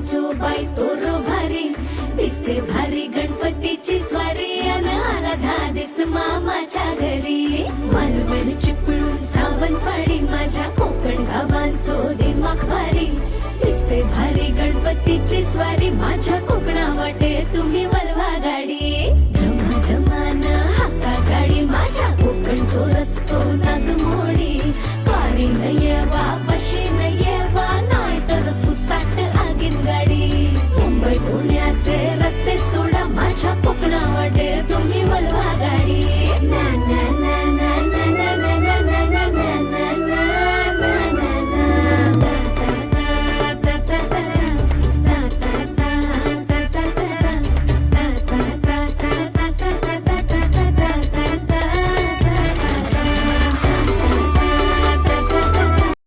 जो बाय तो रो भारी. दिसते भारी गणपतीची स्वारी अन आला धादिस मामाच्या घरी. मालवण चिपळूण सावंतवाडी माझ्या कोकण गावांचो दिमाग भारी दिसते भारी गणपतीची स्वारी माझ्या